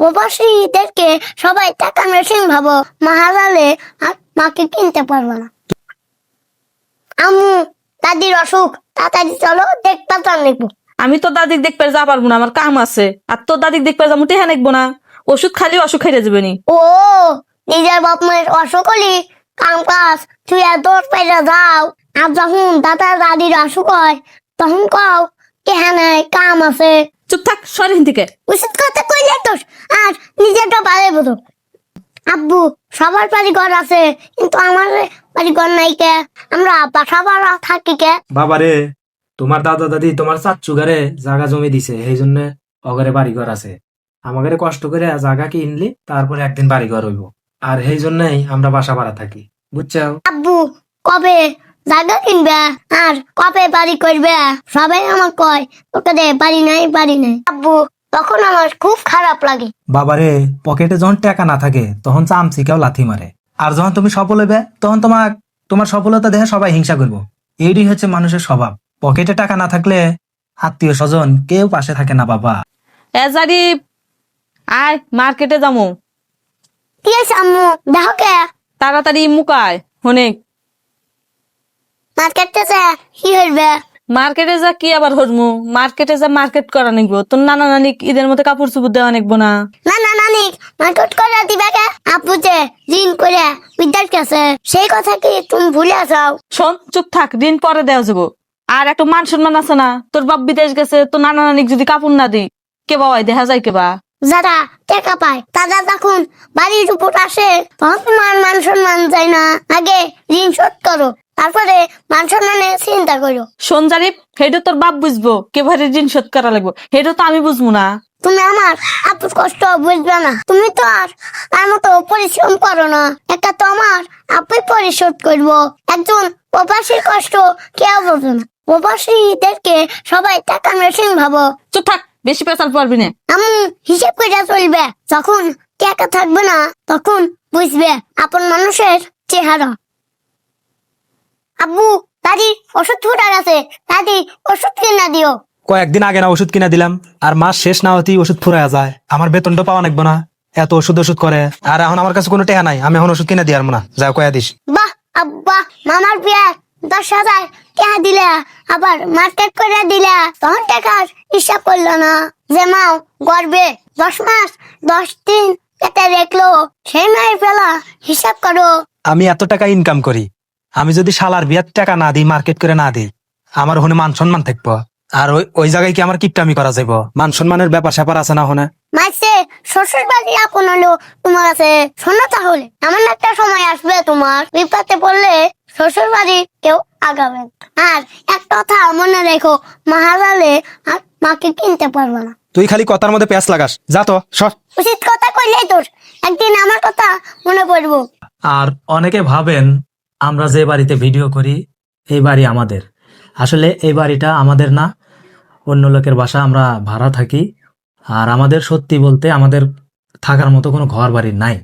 প্রবাসীদেরকে সবাই টাকা মেশিন ভাবো মাহালালে আর মাকে কিনতে পারব না। আম্মু দাদির অসুখ তাড়াতাড়ি চলো দেখতে নেব। আমি তো দাদিক দেখতে যা পারব না আমার কাম আছে। আর তোর দাদিক দেখতে যাব টেহা নেকবো না। ওষুধ খালি অসুখ খাইতে যাবে নি। ও নিজের বাপ মায়ের অসুখ হলি কাম কাজ তুই এত পেরে যাও। আর যখন দাদা দাদির অসুখ হয় তখন কও কেহা নাই কাম আছে। চুপ থাক সরেন থেকে। উচিত কথা কইলে তো আর নিজেরটা পারে বলো আব্বু সবার বাড়ি ঘর আছে কিন্তু আমার বাড়ি ঘর নাই কে? আমরা বাসা ভাড়া থাকি কে? বাবারে তোমার দাদা দাদি তোমার চাচ্চু ঘরে জায়গা জমি দিছে এই জন্য অগরে বাড়িঘর আছে। আমাদের কষ্ট করে জায়গা কিনলি তারপরে একদিন বাড়িঘর হইব। আর এই জন্যই আমরা বাসা ভাড়া থাকি। বুঝছ আব্বু কবে জায়গা কিনবে? আর কবে বাড়ি করবে? সবাই আমার কয় তোকে দে বাড়ি নাই বাড়ি নাই। আব্বু তখন আমার খুব খারাপ লাগে। বাবারে পকেটে যখন টাকা না থাকে তখন চামচিকাও লাথি মারে। আর যখন তুমি সফল হইবে তখন তোমার তোমার সফলতা দেখে সবাই হিংসা করব। এইটাই হচ্ছে মানুষের স্বভাব। পকেটে টাকা না থাকলে আত্মীয় স্বজন কেউ পাশে থাকে না বাবা। এ জারি আয় মার্কেটে যাব কি আছে আম্মু দেখো কে। তাড়াতাড়ি মুকায় অনেক। মার্কেট থেকে কি হইবে? মার্কেটে যা কি আবার হরমু? মার্কেটে যা মার্কেট করা নিকবো তোর নানা নানি ঈদের মধ্যে কাপড় চুপুর দেওয়া নিকবো না। না না নানি মার্কেট করে দিবে কে? আপু যে ঋণ করে বিদ্যার কাছে। সেই কথা কি তুমি ভুলে যাও? শোন চুপ থাক দিন পরে দেওয়া যাব। আর একটা মান সম্মান আছে না? তোর বাপ বিদেশ গেছে তোর নানা নানিক যদি কাপড় না দিই কে বাবাই দেখা যায় কে বা? যারা টাকা পায় তারা তখন বাড়ির উপর আসে। তখন তোমার মান সম্মান যায় না। আগে ঋণ শোধ করো। তারপরে মান সম্মানের চিন্তা করো। শোন জারিফ হেটা তোর বাপ বুঝব কে ভারে ঋণ শোধ করা লাগবো। হেটা তো আমি বুঝব না। তুমি আমার আপুর কষ্ট বুঝবে না। তুমি তো আর তার মতো পরিশ্রম করো না। একটা তো আমার আপুই পরিশোধ করব। একজন প্রবাসীর কষ্ট কেউ বোঝে না। প্রবাসীদেরকে সবাই টাকা মেশিন ভাবো। চুপ থাক বেশি পেশাল পারবি না। আমি হিসেব করে চলবে। যখন টাকা থাকবে না তখন বুঝবে আপন মানুষের চেহারা। আব্বু দাদি ওষুধ ফুটার আছে। দাদি ওষুধ কিনা দিও। কয়েকদিন আগে না ওষুধ কিনে দিলাম আর মাস শেষ না হতেই ওষুধ ফুরাইয়া যায়। আমার বেতনটা পাওয়া লাগবে না। এত ওষুধ ওষুধ করে। আর এখন আমার কাছে কোনো টেহা নাই আমি এখন ওষুধ কিনে দিয়ে না। যা কয়া দিস। বাহ আব্বা মামার বিয়ে। দশ হাজার টাকা দিলে আবার মার্কেট করে দিলে তখন টাকার হিসাব করল না। যে মাও গর্বে দশ মাস দশ দিন কেটে দেখল সেই মায়ের বেলা হিসাব করো। আমি এত টাকা ইনকাম করি আমি যদি শালার বিয়ার টাকা না দিই মার্কেট করে না দিই আমার ওখানে মান সম্মান থাকব। আর ওই ওই জায়গায় কি আমার কিপটামি করা যাইব? মান সম্মানের ব্যাপার স্যাপার আছে না ওখানে? মাইসে শ্বশুর বাড়ি আপন হলো তোমার আছে শোনো তাহলে। এমন একটা সময় আসবে তোমার বিপদে পড়লে শ্বশুর বাড়ি কেউ আগাবে আর একটা কথা মনে রেখো মাহালালে আর মাকে কিনতে পারবে না। তুই খালি কথার মধ্যে প্যাঁচ লাগাস। যা তো সর। উচিত কথা কইলেই তোর। একদিন আমার কথা মনে পড়ব। আর অনেকে ভাবেন আমরা যে বাড়িতে ভিডিও করি, এই বাড়ি আমাদের। আসলে এই বাড়িটা আমাদের না, অন্য লোকের বাসা আমরা ভাড়া থাকি। আর আমাদের সত্যি বলতে আমাদের থাকার মতো কোনো ঘর বাড়ি নাই।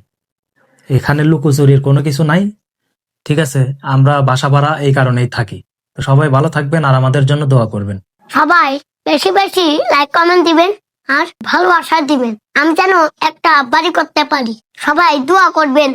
এখানে লুকোচুরির কোনো কিছু নাই, ঠিক আছে? আমরা বাসা ভাড়া এই কারণেই থাকি। তো সবাই ভালো থাকবেন আর আমাদের জন্য দোয়া করবেন। সবাই বেশি বেশি লাইক কমেন্ট দিবেন আর ভালোবাসা দিবেন। আমি যেন একটা বাড়ি করতে পারি। সবাই দোয়া করবেন।